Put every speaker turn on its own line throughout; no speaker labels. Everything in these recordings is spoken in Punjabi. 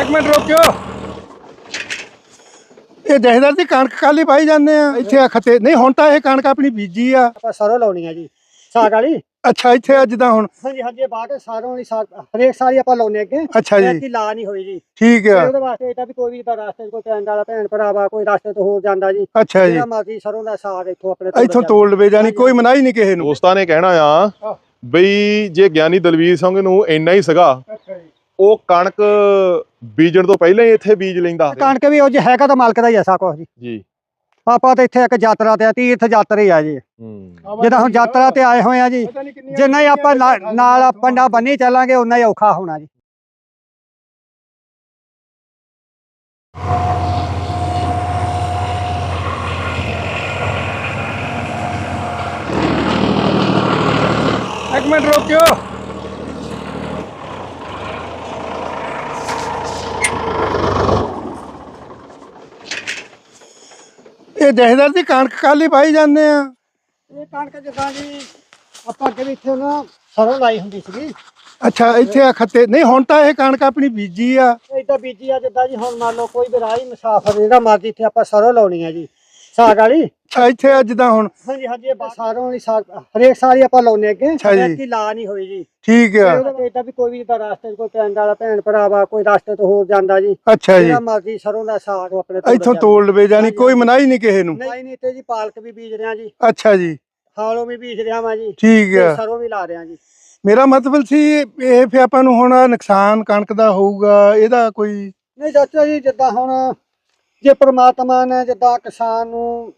ਇੱਕ ਮਿੰਟ ਰੁਕਿਓ। ਇਹ ਜਹੇਦਾਰ ਦੀ ਕਣਕ ਕਾਲੀ ਪਾਈ ਜਾਂਦੇ ਆ? ਇੱਥੇ ਆ ਖੱਤੇ। ਨਹੀਂ ਹੁਣ ਤਾਂ ਇਹ ਕਣਕ ਆਪਣੀ ਬੀਜੀ ਆ।
ਆਪਾਂ ਸਰੋਂ ਲਾਉਣੀ ਆ ਜੀ। ਸਾਗ ਵਾਲੀ?
ਅੱਛਾ ਇੱਥੇ ਅੱਜ ਤਾਂ ਹੁਣ।
ਹਾਂਜੀ ਹਾਂਜੀ ਇਹ ਬਾਅਦ ਸਰੋਂ ਵਾਲੀ ਸਾਗ ਹਰੇਕ ਸਾਲ ਹੀ ਆਪਾਂ ਲਾਉਣੇ ਅੱਗੇ।
ਅੱਛਾ ਜੀ।
ਕੀ ਲਾ ਨਹੀਂ ਹੋਈ ਜੀ।
ਠੀਕ
ਤੇ
ਆ।
ਉਹਦੇ ਵਾਸਤੇ ਇਹ ਤਾਂ ਵੀ ਕੋਈ ਵੀ ਤਾਂ ਰਾਸਤੇ ਕੋਈ ਪਿੰਡ ਵਾਲਾ ਭੈਣ ਭਰਾਵਾ ਕੋਈ ਰਾਸਤੇ ਤੋਂ ਹੋਰ ਜਾਂਦਾ ਜੀ।
ਅੱਛਾ ਜੀ।
ਮਰਜ਼ੀ ਸਰੋਂ ਦਾ ਸਾਗ ਇੱਥੋਂ ਆਪਣੇ
ਇੱਥੋਂ। ਤੋੜ ਲਵੇ ਜਾਨੀ ਕੋਈ ਮਨਾਹੀ ਨਹੀਂ ਕਿਸੇ ਨੂੰ।
ਦੋਸਤਾਂ ਨੇ ਕਹਿਣਾ ਆ ਬਈ ਜੇ ਗਿਆਨੀ ਦਲਵੀਰ ਸਿੰਘ ਨੂੰ ਇੰਨਾ ਹੀ ਸਗਾ
ਅੱਛਾ ਜੀ।
ਉਹ ਕਣਕ ਬੀਜਣ ਤੋਂ ਪਹਿਲਾਂ ਹੀ ਇੱਥੇ ਬੀਜ ਲੈਂਦਾ
ਕਣਕ ਵੀ ਉਹ ਜੇ ਹੈਗਾ ਤਾਂ ਮਾਲਕ ਦਾ ਹੀ ਐਸਾ ਕੁਛ ਜੀ।
ਜੀ।
ਆਪਾਂ ਤਾਂ ਇੱਥੇ ਇੱਕ ਯਾਤਰਾ ਤੇ ਆ ਤੀਰਥ ਯਾਤਰਾ ਹੀ ਆ ਜੀ।
ਹੂੰ।
ਜਿੱਦਾਂ ਹੁਣ ਯਾਤਰਾ ਤੇ ਆਏ ਹੋਏ ਆ ਜੀ ਜੇ ਨਹੀਂ ਆਪਾਂ ਨਾਲ ਪੰਡਾ ਬੰਨੀ ਚੱਲਾਂਗੇ ਉਨਾ ਹੀ ਔਖਾ ਹੋਣਾ ਜੀ।
ਇੱਕ ਮਿੰਟ ਰੁਕਿਓ। ਇਹ ਜਹੇਦਾਰ ਦੀ ਕਣਕ ਕਾਲੀ ਪਾਈ ਜਾਂਦੇ ਆ।
ਇਹ ਕਣਕ ਜਿੱਦਾਂ ਜੀ ਆਪਾਂ ਅੱਗੇ ਵੀ ਇੱਥੇ ਨਾ ਸਰੋਂ ਲਾਈ ਹੁੰਦੀ ਸੀਗੀ।
ਅੱਛਾ ਇੱਥੇ ਆ ਖੱਤੇ ਨਹੀਂ ਹੁਣ ਤਾਂ ਇਹ ਕਣਕ ਆਪਣੀ ਬੀਜੀ ਆ।
ਇਦਾਂ ਬੀਜੀ ਆ ਜਿੱਦਾਂ ਜੀ ਹੁਣ ਮੰਨ ਲਓ ਕੋਈ ਵੀ ਰਾਹੀ ਮੁਸਾਫਰ ਜਿਹੜਾ ਮਰਜ਼ੀ ਇੱਥੇ ਆਪਾਂ ਸਰੋਂ ਲਾਉਣੀ ਆ ਜੀ। ਸਾਗ ਵਾਲੀ?
ਅੱਛਾ ਇੱਥੇ ਅੱਜ ਤਾਂ ਹੁਣ।
ਹਾਂਜੀ ਹਾਂਜੀ ਇਹ ਸਰੋਂ ਵਾਲੀ ਸਾਗ ਹਰੇਕ ਸਾਲ ਹੀ ਆਪਾਂ ਲਾਉਣੇ ਅੱਗੇ
ਅੱਛਾ ਜੀ।
ਕੀ ਲਾ ਨਹੀਂ ਹੋਈ ਜੀ।
ਠੀਕ ਆ।
ਇਦਾਂ ਵੀ ਕੋਈ ਵੀ ਤਾਂ ਰਾਸਤੇ 'ਚ ਕੋਈ ਪਿੰਡ ਵਾਲਾ ਭੈਣ ਭਰਾਵਾ ਕੋਈ ਰਾਸਤੇ ਤੋਂ ਹੋਰ ਜਾਂਦਾ ਜੀ।
ਅੱਛਾ ਜੀ।
ਜਿਹੜਾ ਮਰਜ਼ੀ ਸਰੋਂ ਦਾ ਸਾਗ ਉਹ ਆਪਣੇ
ਇੱਥੋਂ
ਲਿਆ।
ਤੋੜ ਲਵੇ ਜਾਨੀ ਕੋਈ ਮਨਾਹੀ ਨਹੀਂ ਕਿਸੇ ਨੂੰ।
ਨਹੀਂ ਨਹੀਂ ਤੇ ਜੀ ਪਾਲਕ ਵੀ ਬੀਜ ਰਿਆਂ ਜੀ।
ਅੱਛਾ ਜੀ।
ਹਾਲੋਂ ਵੀ ਬੀਜ ਰਿਆਂ ਵਾਂ ਜੀ।
ਠੀਕ
ਤੇ
ਆ
ਸਰੋਂ ਵੀ ਲਾ ਰਿਆਂ ਜੀ।
ਮੇਰਾ ਮਤਲਬ ਸੀ ਇਹ ਫੇ ਆਪਾਂ ਨੂੰ ਹੁਣ ਨੁਕਸਾਨ ਕਣਕ ਦਾ ਹੋਊਗਾ ਇਹਦਾ ਕੋਈ
ਨਹੀਂ ਚਾਚਾ ਜੀ ਜਿੱਦਾਂ ਹੁਣ ਜੇ ਪ੍ਰਮਾਤਮਾ ਨੇ ਜਿੱਦਾਂ ਕਿਸਾਨ ਨੂੰ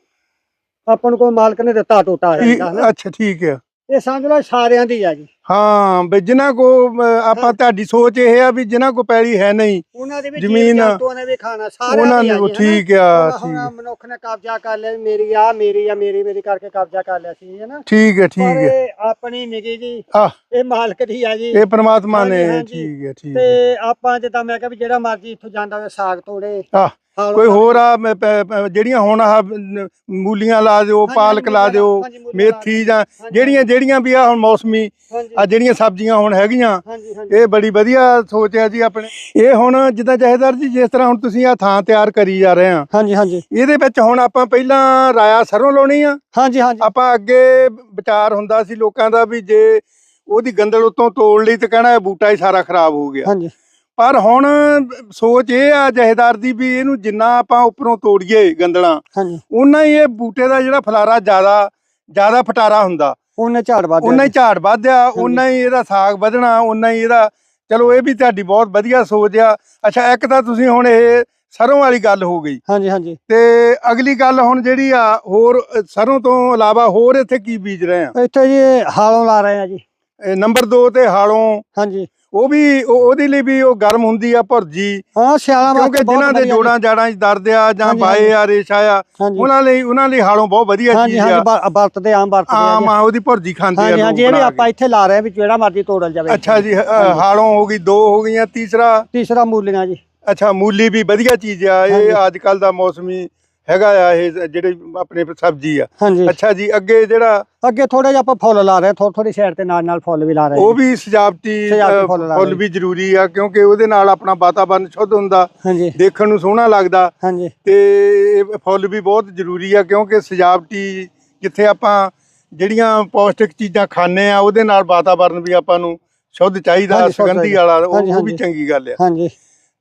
ਆਪਾਂ ਨੂੰ ਕੋਈ ਮਾਲਕ ਨੇ ਦਿੱਤਾ ਟੋਟਾ ਹੈ
ਅੱਛਾ ਠੀਕ ਆ।
ਇਹ ਸਮਝ ਲਓ ਸਾਰਿਆਂ ਦੀ ਆ ਜੀ।
ਹਾਂ ਵੀ ਜਿਨ੍ਹਾਂ ਕੋ ਅਮ, ਆਪਾਂ ਤੁਹਾਡੀ ਸੋਚ ਇਹ ਆ ਵੀ ਜਿਨ੍ਹਾਂ ਕੋ ਪੈਲੀ ਹੈ ਨਹੀਂ
ਉਹਨਾਂ ਦੇ ਵੀ
ਜ਼ਮੀਨ ਆ।
ਨੇ ਵੀ ਖਾਣਾ ਸਾਰਿਆਂ
ਉਹਨਾਂ ਨੇ ਉਹ ਠੀਕ
ਹਨਾ?
ਆ
ਹੁਣ- ਹੁਣ
ਠੀਕ
ਮਨੁੱਖ ਨੇ ਕਬਜ਼ਾ ਕਰ ਲਿਆ ਵੀ ਮੇਰੀ ਆ ਮੇਰੀ ਆ ਮੇਰੀ ਮੇਰੀ ਕਰਕੇ ਕਬਜ਼ਾ ਕਰ ਲਿਆ ਸੀ ਹੈ ਨਾ?
ਠੀਕ ਹੈ
ਪਰ
ਠੀਕ ਹੈ।
ਇਹ ਆਪਣੀ ਨਿਗੀ ਜੀ
ਆ
ਇਹ ਮਾਲਕ ਦੀ ਆ ਜੀ।
ਇਹ ਪ੍ਰਮਾਤਮਾ ਨੇ
ਹਾਂਜੀ, ਹਾਂਜੀ।
ਠੀਕ ਹੈ ਠੀਕ ਹੈ।
ਤੇ ਆਪਾਂ ਜਿੱਦਾਂ ਮੈਂ ਕਿਹਾ ਵੀ ਜਿਹੜਾ ਮਰਜ਼ੀ ਇੱਥੋਂ ਜਾਂਦਾ ਹੋਵੇ ਸਾਗ ਤੋੜੇ
ਆ
ਹਾਲੋਂ
ਕੋਈ ਹੋਰ ਆ ਮ- ਪ- ਪ- ਜਿਹੜੀਆਂ ਹੁਣ ਆ ਮੂਲੀਆਂ ਲਾ ਦਿਓ
ਹਾਂਜੀ,
ਪਾਲਕ ਲਾ ਦਿਓ
ਹਾਂਜੀ, ਮੂਲੀਆਂ ਲਾ
ਮੇਥੀ ਜਾਂ
ਹਾਂਜੀ,
ਜਿਹੜੀਆਂ ਜਿਹੜੀਆਂ ਵੀ ਆ ਹੁਣ ਮੌਸਮੀ
ਹਾਂਜੀ।
ਆ ਜਿਹੜੀਆਂ ਸਬਜ਼ੀਆਂ ਹੁਣ ਹੈਗੀਆਂ ਇਹ ਬੜੀ ਵਧੀਆ ਸੋਚ ਹੈ ਜੀ ਆਪਣੇ। ਇਹ ਹੁਣ ਜਿੱਦਾਂ ਜਹੇਦਾਰ ਜੀ ਜਿਸ ਤਰ੍ਹਾਂ ਹੁਣ ਤੁਸੀਂ ਆ ਥਾਂ ਤਿਆਰ ਕਰੀ ਜਾ ਰਹੇ ਆ।
ਹਾਂਜੀ ਹਾਂਜੀ।
ਇਹਦੇ ਵਿੱਚ ਹੁਣ ਆਪਾਂ ਪਹਿਲਾਂ ਰਾਇਆ ਸਰੋਂ ਲਾਉਣੀ ਆ।
ਹਾਂਜੀ ਹਾਂਜੀ।
ਆਪਾਂ ਅੱਗੇ ਵਿਚਾਰ ਹੁੰਦਾ ਸੀ ਲੋਕਾਂ ਦਾ ਵੀ ਜੇ ਉਹਦੀ ਗੰਦਲ ਉਤੋਂ ਤੋੜ ਲਈ ਤੇ ਕਹਿਣਾ ਇਹ ਬੂਟਾ ਹੀ ਸਾਰਾ ਖਰਾਬ ਹੋ ਗਿਆ।
ਹਾਂਜੀ।
ਪਰ ਹੁਣ ਸੋਚ ਇਹ ਆ ਜਹੇਦਾਰ ਦੀ ਵੀ ਇਹਨੂੰ ਜਿੰਨਾ ਆਪਾਂ ਉੱਪਰੋਂ ਤੋੜੀਏ ਗੰਦਲਾਂ
ਹਾਂਜੀ।
ਉਨਾ ਹੀ ਇਹ ਬੂਟੇ ਦਾ ਜਿਹੜਾ ਫਲਾਰਾ ਜ਼ਿਆਦਾ ਜ਼ਿਆਦਾ ਫਟਾਰਾ ਹੁੰਦਾ।
ਉਹਨੇ ਝਾੜ ਵੱਧ
ਉਨਾ ਹੀ ਝਾੜ ਵਧਿਆ ਉਨਾ ਹੀ ਇਹਦਾ ਸਾਗ ਵਧਣਾ ਉਨਾ ਹੀ ਇਹਦਾ ਚਲੋ ਇਹ ਵੀ ਤੁਹਾਡੀ ਬਹੁਤ ਵਧੀਆ ਸੋਚ ਆ। ਅੱਛਾ ਇੱਕ ਤਾਂ ਤੁਸੀਂ ਹੁਣ ਇਹ ਸਰੋਂ ਵਾਲੀ ਗੱਲ ਹੋ ਗਈ।
ਹਾਂਜੀ ਹਾਂਜੀ।
ਤੇ ਅਗਲੀ ਗੱਲ ਹੁਣ ਜਿਹੜੀ ਆ ਹੋਰ ਸਰੋਂ ਤੋਂ ਇਲਾਵਾ ਹੋਰ ਇੱਥੇ ਕੀ ਬੀਜ ਰਹੇ ਆ?
ਇੱਥੇ ਜੀ ਹਾਲੋਂ ਲਾ ਰਹੇ ਆ ਜੀ।
ਨੰਬਰ 2 ਤੇ ਹਾਲੋਂ।
ਹਾਂਜੀ।
ਉਹ ਵੀ ਉਹ- ਉਹਦੇ ਲਈ ਵੀ ਉਹ ਗਰਮ ਹੁੰਦੀ ਆ ਭੁਰਜੀ।
ਹਾਂ ਸਿਆਲਾਂ
ਕਿਉਂਕਿ
ਵਾਸਤੇ ਬਹੁਤ
ਜਿਨ੍ਹਾਂ ਦੇ। ਜੋੜਾਂ ਜਾੜਾਂ 'ਚ ਦਰਦ ਆ ਜਾਂ
ਹਾਂਜੀ,
ਬਾਏ ਆ ਰੇਸ਼ਾ ਆ
ਹਾਂਜੀ।
ਉਹਨਾਂ ਲਈ ਉਹਨਾਂ ਲਈ ਹਾਲੋਂ ਬਹੁਤ ਵਧੀਆ
ਹਾਂਜੀ
ਚੀਜ਼
ਹਾਂਜੀ
ਆ
ਵਰ- ਵਰਤਦੇ ਆਮ ਵਰਤਦੇ ਆ।
ਆਮ। ਆ ਉਹਦੀ ਭੁਰਜੀ ਖਾਂਦੇ ਆ
ਹਾਂਜੀ ਹਾਂਜੀ
ਬਣਾ
ਆਪਾਂ। ਇੱਥੇ ਲਾ ਰਹੇ ਆ ਵੀ ਜਿਹੜਾ ਮਰਜ਼ੀ ਤੋੜਲ ਜਾਵੇ।
ਅੱਛਾ ਜੀ ਹਾਲੋਂ ਹੋ ਗਈ ਦੋ ਹੋ ਗਈਆਂ ਤੀਸਰਾ?
ਤੀਸਰਾ ਮੂਲੀਆਂ ਜੀ।
ਅੱਛਾ ਮੂਲੀ ਵੀ ਵਧੀਆ ਚੀਜ਼ ਆ। ਇਹ
ਹਾਂਜੀ।
ਅੱਜ ਕੱਲ ਦਾ ਮੌਸਮੀ ਹੈਗਾ ਆ ਇਹ ਜਿਹੜੇ ਆਪਣੇ ਸਬਜ਼ੀ ਆ
ਹਾਂਜੀ
ਅੱਛਾ ਜੀ ਅੱਗੇ ਜਿਹੜਾ
ਅੱਗੇ ਥੋੜੇ ਜਿਹਾ ਆਪਾਂ ਫੁੱਲ ਲਾ ਰਹੇ ਥੋੜੀ ਥੋੜੀ ਸਾਈਡ ਤੇ ਨਾਲ ਨਾਲ ਫੁੱਲ ਵੀ ਲਾ ਰਹੇ
ਉਹ। ਵੀ ਸਜਾਵਟੀ
ਫੁੱਲ।
ਵੀ ਜ਼ਰੂਰੀ ਆ ਕਿਉਂਕਿ ਉਹਦੇ ਨਾਲ ਆਪਣਾ ਵਾਤਾਵਰਨ ਸ਼ੁੱਧ ਹੁੰਦਾ ਦੇਖਣ ਨੂੰ ਸੋਹਣਾ ਲੱਗਦਾ ਤੇ ਫੁੱਲ ਵੀ ਬਹੁਤ ਜ਼ਰੂਰੀ ਆ ਕਿਉਂਕਿ ਸਜਾਵਟੀ ਜਿੱਥੇ ਆਪਾਂ ਜਿਹੜੀਆਂ ਪੌਸ਼ਟਿਕ ਚੀਜ਼ਾਂ ਖਾਂਦੇ ਆ ਉਹਦੇ ਨਾਲ ਵਾਤਾਵਰਨ ਵੀ ਆਪਾਂ ਨੂੰ ਸ਼ੁੱਧ ਚਾਹੀਦਾ ਸੁਗੰਧੀ। ਵਾਲਾ ਉਹ ਵੀ। ਚੰਗੀ ਗੱਲ ਆ
ਹਾਂਜੀ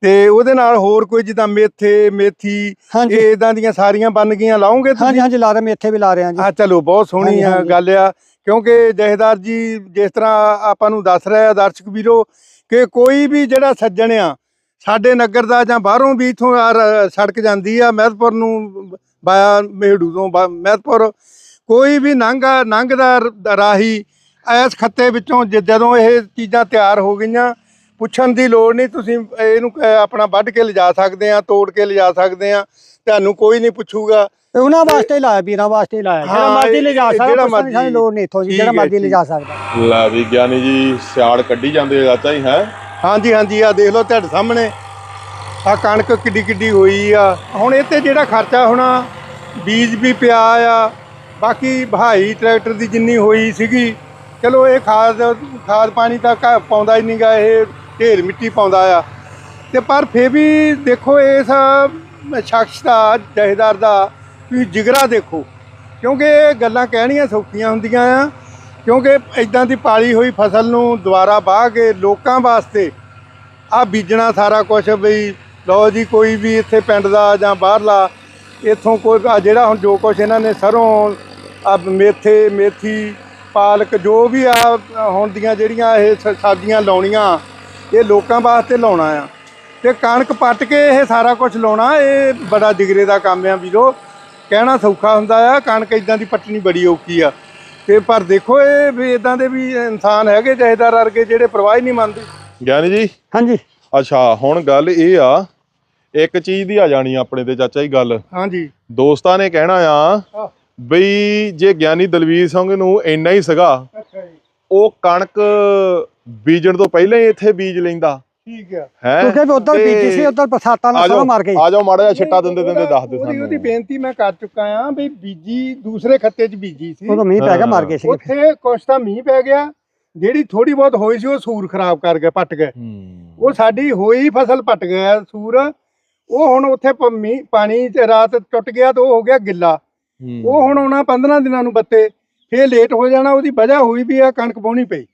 ਤੇ ਉਹਦੇ ਨਾਲ ਹੋਰ ਕੋਈ ਜਿੱਦਾਂ ਮੇਥੇ ਮੇਥੀ
ਹਾਂਜੀ।
ਇਹ ਇਦਾਂ ਦੀਆਂ ਸਾਰੀਆਂ ਬਣ ਲਾਉਂਗੇ
ਹਾਂਜੀ
ਤੁਸੀਂ?
ਹਾਂਜੀ ਲਾ ਰਹੇ ਮੇਥੇ ਵੀ ਲਾ ਰਹੇ ਆ ਜੀ।
ਆ ਚਲੋ ਬਹੁਤ ਸੋਹਣੀ
ਹਾਂਜੀ,
ਆ
ਹਾਂਜੀ।
ਗੱਲ ਆ। ਕਿਉਂਕਿ ਜਹੇਦਾਰ ਜੀ ਜਿਸ ਤਰ੍ਹਾਂ ਆਪਾਂ ਨੂੰ ਦੱਸ ਰਿਹਾ ਦਰਸ਼ਕ ਵੀਰੋ ਕਿ ਕੋਈ ਵੀ ਜਿਹੜਾ ਸੱਜਣ ਆ ਸਾਡੇ ਨਗਰ ਦਾ ਜਾਂ ਬਾਹਰੋਂ ਵੀ ਇਥੋਂ ਸੜਕ ਜਾਂਦੀ ਆ ਮਹਿਤਪੁਰ ਨੂੰ ਬਾਇਆ ਮੇਹੜੂ ਤੋਂ ਬਾ- ਮਹਿਤਪੁਰ ਕੋਈ ਵੀ ਨੰਗਾ ਨੰਗਦਾ ਰ- ਰਾਹੀ ਇਸ ਖੱਤੇ ਵਿੱਚੋਂ ਜ- ਜਦੋਂ ਇਹ ਚੀਜ਼ਾਂ ਤਿਆਰ ਹੋ ਗਈਆਂ ਪੁੱਛਣ ਦੀ ਲੋੜ ਨਹੀਂ ਤੁਸੀਂ ਇਹਨੂੰ ਆਪਣਾ ਵੱਢ ਕੇ ਲਿਜਾ ਸਕਦੇ ਆ ਤੋੜ ਕੇ ਲਿਜਾ ਸਕਦੇ ਆ ਤੁਹਾਨੂੰ ਕੋਈ ਨਹੀਂ ਪੁੱਛੂਗਾ।
ਉਹਨਾਂ ਵਾਸਤੇ ਹੀ ਲਾਇਆ ਵੀਰਾਂ ਵਾਸਤੇ ਹੀ ਲਾਇਆ। ਜਿਹੜਾ
ਹਾਂ,
ਮਰਜ਼ੀ ਲਿਜਾ ਸਕਦਾ
ਜਿਹੜਾ ਮਰਜ਼ੀ।
ਲੋੜ ਨਹੀਂ ਇੱਥੋਂ ਜਿਹੜਾ
ਹੈ,
ਮਰਜ਼ੀ। ਲਿਜਾ ਸਕਦਾ।
ਲੈ ਵੀ ਗਿਆਨੀ ਜੀ ਸਿਆੜ ਕੱਢੀ ਜਾਂਦੇ ਚਾਚਾ ਜੀ ਹੈ
ਹਾਂਜੀ ਹਾਂਜੀ ਆ ਦੇਖ ਲਓ ਤੁਹਾਡੇ ਸਾਹਮਣੇ। ਆ ਕਣਕ ਕਿੱਡੀ ਕਿੱਡੀ ਹੋਈ ਆ। ਹੁਣ ਇਹ ਤੇ ਜਿਹੜਾ ਖਰਚਾ ਹੋਣਾ ਬੀਜ ਵੀ ਪਿਆ ਆ। ਬਾਕੀ ਭਾਈ ਟਰੈਕਟਰ ਦੀ ਜਿੰਨੀ ਹੋਈ ਸੀਗੀ ਚਲੋ ਇਹ ਖਾਦ ਖਾਦ ਪਾਣੀ ਤਾਂ ਪਾਉਂਦਾ ਹੀ ਨਹੀਂਗਾ ਇਹ ਢੇਰ ਮਿੱਟੀ ਪਾਉਂਦਾ ਆ। ਤੇ ਪਰ ਫੇਰ ਵੀ ਦੇਖੋ ਇਸ ਸ਼ਖਸ ਦਾ ਜਹੇਦਾਰ ਦਾ ਵੀ ਜਿਗਰਾ ਦੇਖੋ। ਕਿਉਂਕਿ ਇਹ ਗੱਲਾਂ ਕਹਿਣੀਆਂ ਸੌਖੀਆਂ ਹੁੰਦੀਆਂ ਆ। ਕਿਉਂਕਿ ਇਦਾਂ ਦੀ ਪਾਲੀ ਹੋਈ ਫਸਲ ਨੂੰ ਦੁਬਾਰਾ ਵਾਹ ਕੇ ਲੋਕਾਂ ਵਾਸਤੇ ਆ ਬੀਜਣਾ ਸਾਰਾ ਕੁਝ ਬਈ ਲਓ ਜੀ ਕੋਈ ਵੀ ਇੱਥੇ ਪਿੰਡ ਦਾ ਜਾਂ ਬਾਹਰਲਾ, ਇੱਥੋਂ ਕੋਈ ਜਿਹੜਾ ਹੁਣ ਜੋ ਕੁਝ ਇਹਨਾਂ ਨੇ ਸਰੋਂ, ਆ ਮੇਥੇ, ਮੇਥੀ, ਪਾਲਕ ਜੋ ਵੀ ਆ ਹੁਣ ਦੀਆਂ ਜਿਹੜੀਆਂ ਇਹ ਸ- ਸਬਜ਼ੀਆਂ ਲਾਉਣੀਆਂ ਇਹ ਲੋਕਾਂ ਵਾਸਤੇ ਲਾਉਣਾ ਆ। ਤੇ ਕਣਕ ਪੱਟ ਕੇ ਇਹ ਸਾਰਾ ਕੁਝ ਲਾਉਣਾ ਇਹ ਬੜਾ ਜਿਗਰੇ ਦਾ ਕੰਮ ਆ ਵੀਰੋ। ਕਹਿਣਾ ਸੌਖਾ ਹੁੰਦਾ ਆ ਕਣਕ ਇਦਾਂ ਦੀ ਪੱਟਣੀ ਬੜੀ ਔਖੀ ਆ। ਤੇ ਪਰ ਦੇਖੋ ਇਹ ਵੀ ਇਦਾਂ ਦੇ ਵੀ ਇਨਸਾਨ ਹੈਗੇ ਜਹੇਦਾਰ ਵਰਗੇ ਜਿਹੜੇ ਪ੍ਰਵਾਹ ਹੀ ਨਹੀਂ ਮੰਨਦੇ।
ਗਿਆਨੀ ਜੀ?
ਹਾਂਜੀ।
ਅੱਛਾ ਹੁਣ ਗੱਲ ਇਹ ਆ ਇੱਕ ਚੀਜ਼ ਦੀ ਆ ਜਾਣੀ ਆਪਣੇ ਤੇ ਚਾਚਾ ਜੀ ਗੱਲ।
ਹਾਂਜੀ।
ਦੋਸਤਾਂ ਨੇ ਕਹਿਣਾ ਆ ਬਈ ਜੇ ਗਿਆਨੀ ਦਲਵੀਰ ਸਿੰਘ ਨੂੰ ਇੰਨਾ ਹੀ ਸੀਗਾ
ਅੱਛਾ ਜੀ।
ਉਹ ਕਣਕ ਬੀਜਣ ਤੋਂ ਪਹਿਲਾਂ ਹੀ ਇੱਥੇ ਬੀਜ ਲੈਂਦਾ।
ਠੀਕ ਆ।
ਹੈ?
ਕਿਉਂਕਿ ਉਧਰ ਬੀਜੀ ਸੀ ਉਧਰ ਬਰਸਾਤਾਂ ਨਾਲ ਸਾਰਾ ਮਾਰ ਗਈ।
ਆ ਜਾਓ ਮਾੜਾ ਜਿਹਾ ਛਿੱਟਾ ਦਿੰਦੇ ਦਿੰਦੇ ਦੱਸ ਦੇ
ਉਹਦੀ ਉਹਦੀ
ਸਾਨੂੰ
ਬੇਨਤੀ ਮੈਂ ਕਰ ਚੁੱਕਾ ਆ ਵੀ ਬੀਜੀ ਦੂਸਰੇ ਖੱਤੇ 'ਚ ਬੀਜੀ ਸੀ।
ਉਦੋਂ ਮੀਂਹ ਪੈ ਗਿਆ ਮਾਰ ਗਏ ਸੀ
ਉੱਥੇ ਕੁਛ ਤਾਂ ਮੀਂਹ ਪੈ ਗਿਆ ਜਿਹੜੀ ਥੋੜੀ ਬਹੁਤ ਹੋਈ ਸੀ ਉਹ ਸੂਰ ਖਰਾਬ ਕਰ ਗਏ ਪੱਟ ਗਏ।
ਹੂੰ।
ਉਹ ਸਾਡੀ ਹੋਈ ਫਸਲ ਪੱਟ ਗਿਆ ਸੂਰ। ਉਹ ਹੁਣ ਉੱਥੇ ਪਾਣੀ ਚ ਰਾਤ ਟੁੱਟ ਗਿਆ ਤਾਂ ਉਹ ਹੋ ਗਿਆ ਗਿੱਲਾ।
ਹੂੰ।
ਉਹ ਹੁਣ ਆਉਣਾ 15 ਦਿਨਾਂ ਨੂੰ ਬੱਤੇ। ਫੇਰ ਲੇਟ ਹੋ ਜਾਣਾ ਉਹਦੀ ਵਜ੍ਹਾ ਹੋਈ ਵੀ ਆ ਕਣਕ ਪਾਉਣੀ ਪਈ।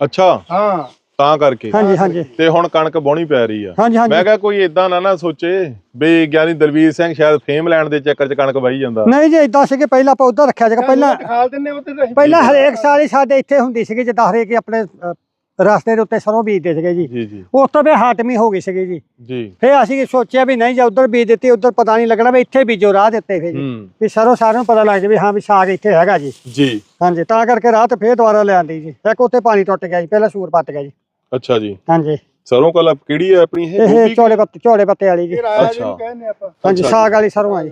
ਅੱਛਾ।
ਹਾਂ।
ਤਾਂ ਕਰਕੇ।
ਹਾਂਜੀ ਹਾਂਜੀ।
ਤੇ ਹੁਣ ਕਣਕ ਬੋਣੀ ਪੈ ਰਹੀ ਆ।
ਹਾਂਜੀ ਹਾਂਜੀ।
ਮੈਂ ਕਿਹਾ ਕੋਈ ਇਦਾਂ ਨਾ ਨਾ ਸੋਚੇ ਵੀ ਗਿਆਨੀ ਦਲਵੀਰ ਸਿੰਘ ਸ਼ਾਇਦ ਫੇਮ ਲੈਣ ਦੇ ਚੱਕਰ 'ਚ ਕਣਕ ਵਾਹੀ ਜਾਂਦਾ।
ਨਹੀਂ ਜੀ ਇਦਾਂ ਸੀ ਕਿ ਪਹਿਲਾਂ ਆਪਾਂ ਉਧਰ ਰੱਖਿਆ ਜਗਾ ਪਹਿਲਾਂ
ਦਿੰਨੇ ਉੱਤੇ
ਪਹਿਲਾਂ ਹਰੇਕ ਸਾਲ ਹੀ ਸਾਡੇ ਇੱਥੇ ਹੁੰਦੀ ਸੀਗੀ ਜਿੱਦਾਂ ਹਰੇਕ ਆਪਣੇ ਰਸਤੇ ਦੇ ਉੱਤੇ ਸਰੋਂ ਬੀਜਦੇ ਸੀਗੇ ਜੀ।
ਜੀ ਜੀ।
ਉਸ ਤੋਂ ਫੇ ਹਾਟਮੀ ਹੋ ਗਈ ਸੀਗੀ ਜੀ।
ਜੀ।
ਫੇ ਅਸੀਂ ਸੋਚਿਆ ਵੀ ਨਹੀਂ ਜੇ ਉਧਰ ਬੀਜ ਦਿੱਤੀ ਉਧਰ ਪਤਾ ਨਹੀਂ ਲੱਗਣਾ ਵੀ ਇੱਥੇ ਬੀਜੋ ਰਾਹ ਦਿੱਤੇ ਫੇ ਜੀ।
ਹੂੰ।
ਵੀ ਸਰੋਂ ਸਾਰਿਆਂ ਨੂੰ ਪਤਾ ਲੱਗ ਜਾਵੇ ਹਾਂ ਵੀ ਸਾਗ ਇੱਥੇ ਹੈਗਾ ਜੀ।
ਜੀ।
ਹਾਂਜੀ ਤਾਂ ਕਰਕੇ ਰਾਹ ਤੇ ਫੇਰ ਦੁਬਾਰਾ ਲਿਆਂਦੀ ਜੀ। ਇੱਕ ਉੱਥੇ ਪਾਣੀ ਟੁੱਟ ਗਿਆ ਜੀ ਪਹਿਲਾਂ ਸੂਰ ਪੱਟ ਗਿਆ ਜੀ।
ਅੱਛਾ ਜੀ।
ਹਾਂਜੀ।
ਸਰੋਂ ਕਲਾ ਕਿਹੜੀ ਹੈ ਆਪਣੀ? ਇਹ
ਇਹ
ਗੋਭੀ?
ਪੱਤੇ ਝੋਲੇ ਪੱਤੇ ਵਾਲੀ ਜੀ।
ਜੀ
ਅੱਛਾ।
ਨੂੰ ਕਹਿੰਦੇ ਆਪਾਂ।
ਹਾਂਜੀ
ਅੱਛਾ
ਸਾਗ ਵਾਲੀ ਸਰੋਂ ਆ ਜੀ।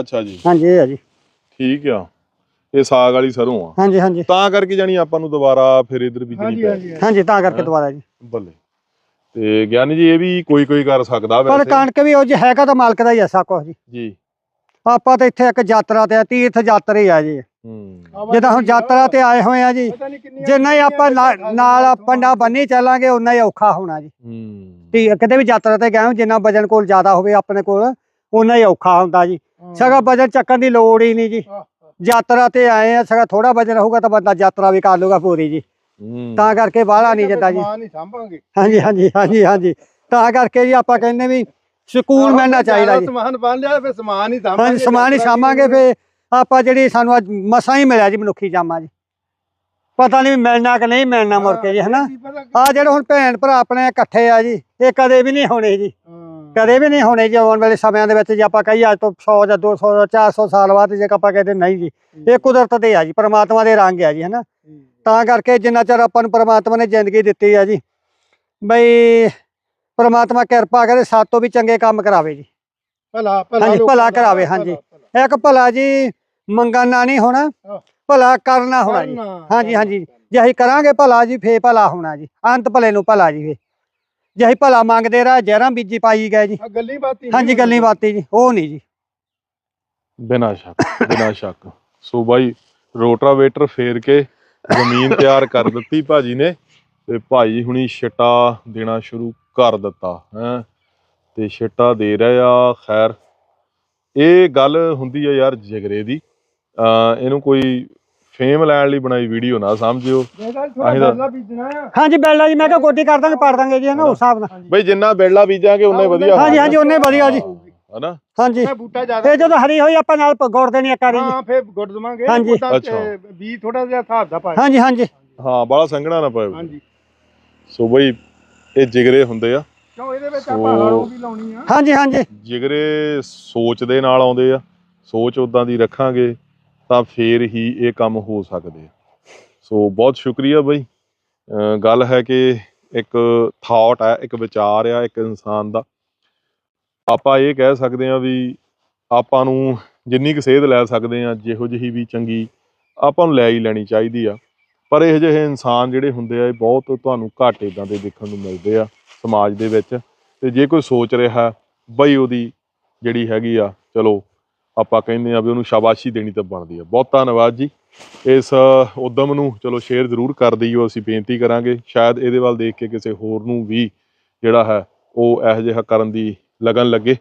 ਅੱਛਾ ਜੀ।
ਹਾਂਜੀ ਇਹ ਆ ਜੀ।
ਠੀਕ ਆ। ਇਹ ਸਾਗ ਵਾਲੀ ਸਰੋਂ ਆ।
ਹਾਂਜੀ ਹਾਂਜੀ।
ਤਾਂ ਕਰਕੇ ਜਾਨੀ ਆਪਾਂ ਨੂੰ ਦੁਬਾਰਾ ਫਿਰ ਇਧਰ ਬੀਜਣੀ
ਹਾਂਜੀ
ਪੈ
ਹਾਂਜੀ
ਹਾਂਜੀ ਤਾਂ ਕਰਕੇ ਦੁਬਾਰਾ ਜੀ।
ਬੱਲੇ। ਤੇ ਗਿਆਨੀ ਜੀ ਇਹ ਵੀ ਕੋਈ ਕੋਈ ਕਰ ਸਕਦਾ
ਪਰ
ਵੈਸੇ।
ਕਣਕ ਵੀ ਉਹ ਜੀ ਹੈਗਾ ਤਾਂ ਮਾਲਕ ਦਾ ਹੀ ਸਭ ਕੁਛ ਜੀ।
ਜੀ।
ਆਪਾਂ ਤਾਂ ਇੱਥੇ ਇੱਕ ਯਾਤਰਾ ਤੇ ਆ ਤੀਰਥ ਯਾਤਰਾ ਹੀ ਆ ਜੀ।
ਹੂੰ।
ਜਿੱਦਾਂ ਹੁਣ ਯਾਤਰਾ ਤੇ ਆਏ ਹੋਏ ਆ ਜੀ ਜਿੰਨਾ ਹੀ ਆਪਾਂ ਨਾਲ ਪੰਡਾ ਬੰਨੀ ਚੱਲਾਂਗੇ ਉਨਾ ਹੀ ਔਖਾ ਹੋਣਾ ਜੀ।
ਹੂੰ।
ਤੇ ਕਿਤੇ ਵੀ ਯਾਤਰਾ ਤੇ ਗਏ ਹੋ ਜਿੰਨਾ ਵਜਨ ਕੋਲ ਜ਼ਿਆਦਾ ਹੋਵੇ ਆਪਣੇ ਕੋਲ ਉਨਾ ਹੀ ਔਖਾ ਹੁੰਦਾ ਜੀ। ਸਗਾ ਵਜਨ ਚੱਕਣ ਦੀ ਲੋੜ ਹੀ ਨਹੀਂ ਜੀ। ਯਾਤਰਾ ਤੇ ਆਏ ਆ ਸਗਾ ਥੋੜਾ ਵਜਨ ਹੋਊਗਾ ਤਾਂ ਬੰਦਾ ਯਾਤਰਾ ਵੀ ਕਰ ਲੂਗਾ ਪੂਰੀ ਜੀ। ਤਾਂ ਕਰਕੇ ਬਾਹਲਾ ਨਹੀਂ ਜਿੱਦਾਂ ਜੀ।
ਸਾਂਭਾਂਗੇ।
ਹਾਂਜੀ ਹਾਂਜੀ ਹਾਂਜੀ ਹਾਂਜੀ। ਤਾਂ ਕਰਕੇ ਜੀ ਆਪਾਂ ਕਹਿੰਦੇ ਵੀ ਸਕੂਨ ਮਿਲਣਾ ਚਾਹੀਦਾ ਜੀ।
ਸਮਾਨ ਬਣ ਲਿਆ ਫਿਰ ਸਮਾਨ ਹੀ ਸਾਂਭਾਂਗੇ
ਹਾਂਜੀ ਸਮਾਨ ਹੀ ਸਾਂਭਾਂਗੇ ਫੇ ਆਪਾਂ ਜਿਹੜੀ ਸਾਨੂੰ ਅੱਜ ਮਸਾਂ ਹੀ ਮਿਲਿਆ ਜੀ ਮਨੁੱਖੀ ਜਾਮਾ ਜੀ। ਪਤਾ ਨਹੀਂ ਮਿਲਣਾ ਕਿ ਨਹੀਂ ਮਿਲਣਾ ਮੁੜ ਕੇ ਜੀ ਹਨਾ? ਆ ਜਿਹੜੇ ਹੁਣ ਭੈਣ ਭਰਾ ਆਪਣੇ ਇਕੱਠੇ ਆ ਜੀ ਇਹ ਕਦੇ ਵੀ ਨਹੀਂ ਹੋਣੇ ਜੀ। ਕਦੇ ਵੀ ਨਹੀਂ ਹੋਣੇ ਜੀ ਆਉਣ ਵਾਲੇ ਸਮਿਆਂ ਦੇ ਵਿੱਚ ਜੇ ਆਪਾਂ ਕਹੀਏ ਅੱਜ ਤੋਂ 100 ਜਾਂ 200 ਜਾਂ 400 ਸਾਲ ਬਾਅਦ ਜੇ ਆਪਾਂ ਕਹਿੰਦੇ ਨਹੀਂ ਜੀ ਇਹ ਕੁਦਰਤ ਦੇ ਆ ਜੀ ਪ੍ਰਮਾਤਮਾ ਦੇ ਰੰਗ ਆ ਜੀ ਹਨਾ? ਤਾਂ ਕਰਕੇ ਜਿੰਨਾ ਚਿਰ ਆਪਾਂ ਨੂੰ ਪ੍ਰਮਾਤਮਾ ਨੇ ਜ਼ਿੰਦਗੀ ਦਿੱਤੀ ਆ ਜੀ ਬਈ ਪ੍ਰਮਾਤਮਾ ਕਿਰਪਾ ਕਰੇ ਸਾਡੇ ਤੋਂ ਵੀ ਚੰਗੇ ਕੰਮ ਕਰਾਵੇ ਜੀ।
ਭਲਾ ਭਲਾ
ਕਰਾਵੇ, ਹਾਂਜੀ। ਇੱਕ ਭਲਾ ਜੀ ਮੰਗਣਾ ਨਹੀਂ ਹੋਣਾ। ਭਲਾ ਕਰਨਾ ਹੋਣਾ ਜੀ। ਹਾਂਜੀ। ਹਾਂਜੀ। ਜੇ ਅਸੀਂ ਕਰਾਂਗੇ ਭਲਾ ਜੀ ਫੇ ਭਲਾ ਹੋਣਾ ਜੀ। ਅੰਤ ਭਲੇ ਨੂੰ ਭਲਾ ਜੀ ਫੇ ਜੇ ਅਸੀਂ ਭਲਾ ਮੰਗਦੇ ਰਹਾ ਜ਼ਹਿਰਾਂ ਬੀਜੀ ਪਾਈ ਗਏ ਜੀ।
ਗੱਲੀ ਬਾਤੀ
ਹਾਂਜੀ ਗੱਲੀ ਬਾਤੀ ਜੀ ਉਹ ਨਹੀਂ ਜੀ।
ਬਿਨਾ ਸ਼ੱਕ ਬਿਨਾ ਸ਼ੱਕ। ਸੋ ਬਾਈ ਰੋਟਰਾਵੇਟਰ ਫੇਰ ਕੇ ਜ਼ਮੀਨ ਤਿਆਰ ਕਰ ਦਿੱਤੀ ਭਾਜੀ ਨੇ ਤੇ ਭਾਜੀ ਹੁਣੀ ਛਟਾ ਦੇਣਾ ਸ਼ੁਰੂ ਕਰ ਦਿੱਤਾ ਹੈ। ਤੇ ਛਟਾ ਦੇ ਰਹੇ ਆ ਖੈਰ ਇਹ ਗੱਲ ਹੁੰਦੀ ਆ ਯਾਰ ਜਿਗਰੇ ਦੀ। ਇਹਨੂੰ ਕੋਈ ਫੇਮ ਲੈਣ ਲਈ ਬਣਾਈ ਵੀਡੀਓ ਨਾ ਸਮਝਿਓ। ਅਸੀਂ ਤਾਂ-
ਹਾਂਜੀ ਬੈਲਾ ਜੀ ਮੈਂ ਕਿਹਾ ਗੋਡੀ ਕਰ ਦਾਂਗੇ ਪਾੜ ਦਾਂਗੇ ਜੀ ਨਾ ਉਸ ਹਿਸਾਬ ਨਾਲ।
ਬਈ ਜਿੰਨਾ ਬੇਲਾ ਬੀਜਾਂਗੇ ਉਨਾ ਹੀ ਵਧੀਆ
ਹਾਂਜੀ ਹਾਂਜੀ ਉਹਨੇ ਵਧੀਆ ਜੀ।
ਹਨਾ?
ਹਾਂਜੀ।
ਬੂਟਾ ਜ਼ਿਆਦਾ
ਤੇ ਜਦੋਂ ਹਰੀ ਹੋਈ ਆਪਾਂ ਨਾਲ ਪ- ਗੋੜ ਦੇਣੀ ਆ ਕਰੀ ਜੀ।
ਹਾਂ ਫੇਰ ਗੁੱਡ ਦਵਾਂਗੇ।
ਹਾਂਜੀ।
ਉੱਦਾਂ,
ਅੱਛਾ।
ਅਹ, ਬੀਜ ਥੋੜਾ ਜਿਹਾ ਹਿਸਾਬ ਦਾ ਪਾਏ
ਹਾਂਜੀ ਹਾਂਜੀ।
ਹਾਂ ਬਾਲਾ ਸੰਘਣਾ ਨਾ ਪਾਇਓ।
ਹਾਂਜੀ।
ਸੋ ਬਈ ਇਹ ਜਿਗਰੇ ਹੁੰਦੇ ਆ।
ਕਿਉਂ ਇਹਦੇ ਵਿੱਚ
ਸੋ-
ਆਪਾਂ ਹਲੋਂ ਵੀ ਲਾਉਣੀ ਆ।
ਹਾਂਜੀ ਹਾਂਜੀ।
ਜਿਗਰੇ ਸੋਚ ਦੇ ਨਾਲ ਆਉਂਦੇ ਆ। ਸੋਚ ਉਦਾਂ ਦੀ ਰੱਖਾਂਗੇ। ਤਾਂ ਫੇਰ ਹੀ ਇਹ ਕੰਮ ਹੋ ਸਕਦੇ ਸੋ ਬਹੁਤ ਸ਼ੁਕਰੀਆ ਬਾਈ। ਗੱਲ ਹੈ ਕਿ ਇੱਕ ਥਾਟ ਹੈ ਇੱਕ ਵਿਚਾਰ ਆ, ਇੱਕ ਇਨਸਾਨ ਦਾ। ਆਪਾਂ ਇਹ ਕਹਿ ਸਕਦੇ ਆ ਵੀ ਆਪਾਂ ਨੂੰ ਜਿੰਨੀ ਕੁ ਸੇਧ ਲੈ ਸਕਦੇ ਆ, ਜਿਹੋ ਜਿਹੀ ਵੀ ਚੰਗੀ ਆਪਾਂ ਨੂੰ ਲੈ ਹੀ ਲੈਣੀ ਚਾਹੀਦੀ ਆ। ਪਰ ਇਹੋ ਜਿਹੇ ਇਨਸਾਨ ਜਿਹੜੇ ਹੁੰਦੇ ਆ, ਇਹ ਬਹੁਤ ਤੁਹਾਨੂੰ ਘੱਟ ਇਦਾਂ ਦੇ ਦੇਖਣ ਨੂੰ ਮਿਲਦੇ ਆ ਸਮਾਜ ਦੇ ਵਿੱਚ। ਤੇ ਜੇ ਕੋਈ ਸੋਚ ਰਿਹਾ, ਬਈ ਉਹਦੀ ਜਿਹੜੀ ਹੈਗੀ ਆ, ਚਲੋ ਆਪਾਂ ਕਹਿੰਦੇ ਆ ਵੀ ਉਹਨੂੰ ਸ਼ਾਬਾਸ਼ੀ ਦੇਣੀ ਤਾਂ ਬਣਦੀ ਆ। ਬਹੁਤ ਧੰਨਵਾਦ ਜੀ। ਇਸ ਉਦਮ ਨੂੰ ਚਲੋ ਸ਼ੇਅਰ ਜ਼ਰੂਰ ਕਰ ਦਈਓ ਅਸੀਂ ਬੇਨਤੀ ਕਰਾਂਗੇ। ਸ਼ਾਇਦ ਇਹਦੇ ਵੱਲ ਦੇਖ ਕੇ ਕਿਸੇ ਹੋਰ ਨੂੰ ਵੀ ਜਿਹੜਾ ਹੈ, ਉਹ ਇਹੋ ਜਿਹਾ ਕਰਨ ਦੀ ਲਗਨ ਲੱਗੇ।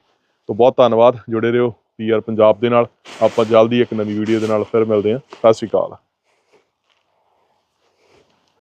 ਤੋਂ ਬਹੁਤ ਧੰਨਵਾਦ। ਜੁੜੇ ਰਹੋ ਪੀਆਰ ਪੰਜਾਬ ਦੇ ਨਾਲ। ਆਪਾਂ ਜਲਦੀ ਇੱਕ ਨਵੀਂ ਵੀਡੀਓ ਦੇ ਨਾਲ ਫਿਰ ਮਿਲਦੇ ਹਾਂ। ਸਤਿ ਸ਼੍ਰੀ ਅਕਾਲ।